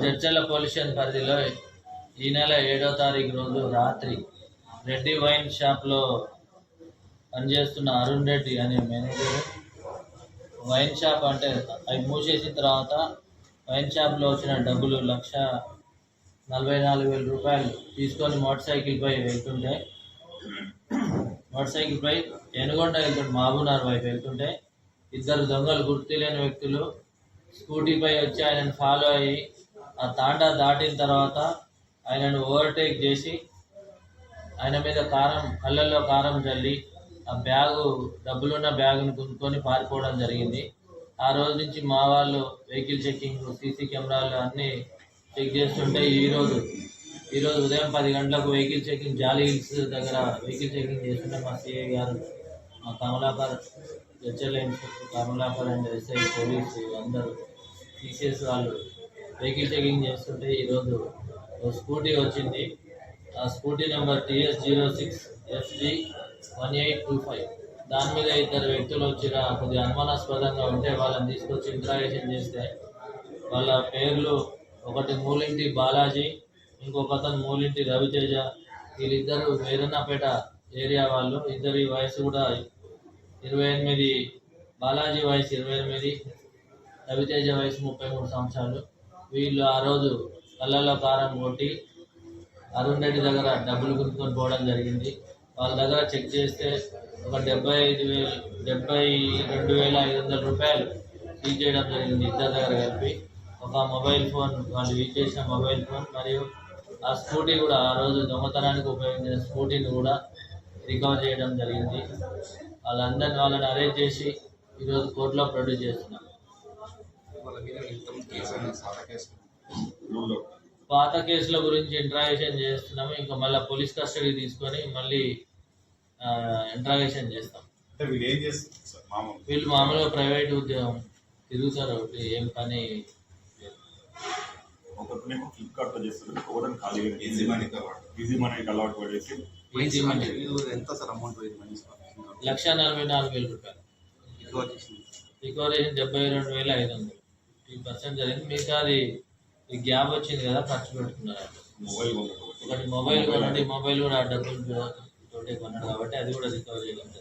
Jadcherla pollution పరిధిలో ఈ నెల ఏడో తారీఖు రోజు రాత్రి రెడ్డి వైన్ షాప్లో పనిచేస్తున్న అరుణ్ రెడ్డి అనే మేనేజర్ వైన్ షాప్ అంటే అవి మూసేసిన తర్వాత వైన్ షాప్లో వచ్చిన డబ్బులు లక్ష నలభై నాలుగు వేల రూపాయలు తీసుకొని మోటార్ సైకిల్ పై వెళ్తుంటే మోటార్ సైకిల్ పై ఎనుగొండ వెళ్తుంటే మహబూబ్నగర్ వైపు వెళ్తుంటే ఇద్దరు దొంగలు గుర్తులేని వ్యక్తులు స్కూటీపై వచ్చి ఆయనను ఫాలో అయ్యి ఆ తాండా దాటిన తర్వాత ఆయనను ఓవర్టేక్ చేసి ఆయన మీద కారం కళ్ళల్లో కారం చల్లి ఆ బ్యాగు డబ్బులున్న బ్యాగును కొనుక్కొని పారిపోవడం జరిగింది. ఆ రోజు నుంచి మా వాళ్ళు వెహికల్ చెక్కింగ్ సీసీ కెమెరాలు అన్నీ చెక్ చేస్తుంటే ఈరోజు ఈరోజు ఉదయం పది గంటలకు వెహికల్ చెకింగ్ జాలీ హిల్స్ దగ్గర వెహికల్ చెకింగ్ చేస్తుంటే మా సిఐ గారు మా Kamalakar HL inspector Kamalakar and SI police అందరూ టీసీఎస్ వాళ్ళు వెహికల్ చెకింగ్ చేస్తుంటే ఈరోజు ఒక స్కూటీ వచ్చింది. ఆ scooty number TS zero six SG one eight two five. దాని మీద ఇద్దరు వ్యక్తులు వచ్చిన కొద్దిగా అనుమానాస్పదంగా ఉంటే వాళ్ళని తీసుకొచ్చి ఇంట్రాగేషన్ చేస్తే వాళ్ళ పేర్లు ఒకటి మూలింటి బాలాజీ ఇంకొక అతను మూలింటి రవితేజ. వీళ్ళిద్దరు వేరన్నపేట ఏరియా వాళ్ళు. ఇద్దరి వయసు కూడా ఇరవై ఎనిమిది బాలాజీ వయసు ఇరవై ఎనిమిది రవితేజ వయసు ముప్పై మూడు సంవత్సరాలు. వీళ్ళు ఆ రోజు కళ్ళలో కారం కొట్టి అరుణ్ రెడ్డి దగ్గర డబ్బులు గుర్తుకొని పోవడం జరిగింది. వాళ్ళ దగ్గర చెక్ చేస్తే ఒక డెబ్బై ఐదు వేలు డెబ్బై రెండు వేల ఐదు వందల రూపాయలు సీజ్ చేయడం జరిగింది ఇద్దరు దగ్గర కలిపి. ఒక మొబైల్ ఫోన్ వాళ్ళు యూజ్ చేసిన మొబైల్ ఫోన్ మరియు ఆ స్కూటీ కూడా ఆ రోజు దొంగతనానికి ఉపయోగించిన స్కూటీని కూడా రికవర్ చేయడం జరిగింది. వాళ్ళందరిని వాళ్ళని అరేంజ్ చేసి ఈరోజు కోర్టులో ప్రొడ్యూస్ చేస్తున్నాం పాత కేసుల గురించి ఇంట్రాగేషన్ చేస్తున్నాము. ఇంకా మళ్ళీ పోలీస్ కస్టడీ తీసుకొని మళ్ళీ ఇంట్రాగేషన్ చేస్తాం. అంటే వీళ్ళు ఏం చేస్తారు సార్? మామూలు వీళ్ళు మామూలుగా ప్రైవేట్ ఉద్యోగం తిరుగుతారు ఏం పని ఫ్లిప్కార్ట్లో చేస్తారు ఈజీ మనీకి అలవాటు. పడేసి ఈజీ మనీ ఎంత సార్ అమౌంట్ మనీ లక్ష నలభై నాలుగు వేల రూపాయలు. డెబ్బై రెండు వేల ఐదు వందలు. ఫిఫ్టీ పర్సెంట్ జరిగింది. మిగతా అది ఈ గ్యాప్ వచ్చింది కదా ఖర్చు పెట్టుకున్నారు మొబైల్ ఒకటి మొబైల్ కొనండి మొబైల్ కూడా డబ్బులు తోటే కొన్నాడు కాబట్టి అది కూడా రికవర్ జరిగింది